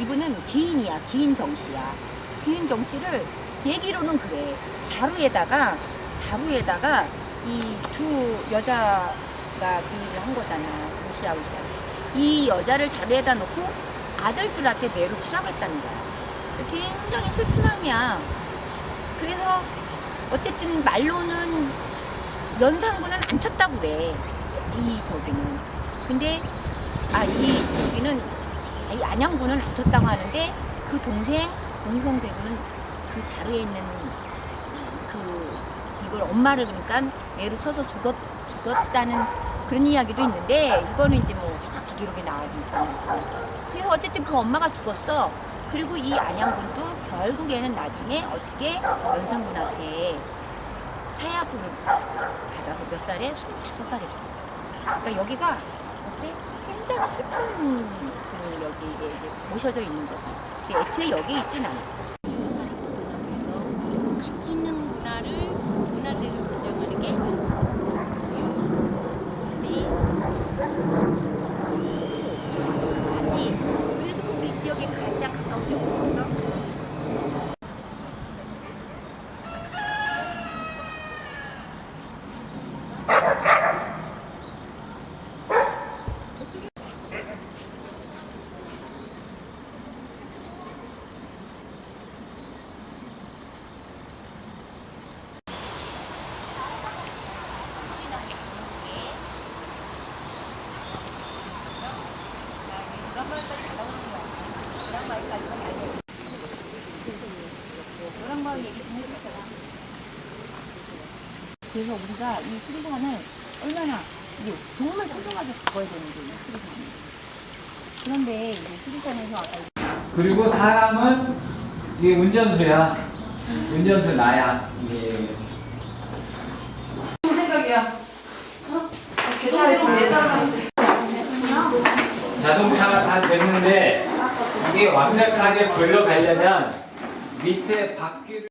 이분은 기인이야. 기인 정씨야. 기인 정씨를 얘기로는 그래. 자루에다가 자루에다가 이 두 여자가 그 일을 한 거잖아. 정씨하고 있어. 이 여자를 자루에다 놓고 아들들한테 매로 치라고 했다는 거야. 굉장히 술친함이야. 그래서 어쨌든 말로는 연산군은 안 쳤다고 그래. 이 저기는. 근데 아 이 저기는 아, 이 안양군은 안 쳤다고 하는데 그 동생 공성대군은 그 자루에 있는 그 이걸 엄마를 그러니까 매로 쳐서 죽었 죽었다는 그런 이야기도 있는데 이거는 이제 뭐 정확히 기록에 나와있는 그래서 어쨌든 그 엄마가 죽었어. 그리고 이 안양군도 결국에는 나중에 어떻게 연산군한테 사야금을 받아서 몇 살에? 25살에 죽었다. 그러니까 여기가 어때? 슬픈 그 여기 이제 모셔져 있는 거지. 애초에 여기 있진 않아. 같이 있는 문화를 문화를 규정하는 게 유, 리, 그래서 그 우리 지역에 가장 가까운 게 어디였어? 그래서 우리가 이 수리산을 얼마나 이게 정말 소중하게 바꿔야 되는 거예요, 수리산이. 그런데 이제 수리산에서 아까 그리고 사람은 이게 운전수야. 운전수 나야. 예. 무슨 생각이야? 어? 계좌로 매달았는데. 자동차가 다 됐는데 이게 완벽하게 굴러가려면 밑에 바퀴를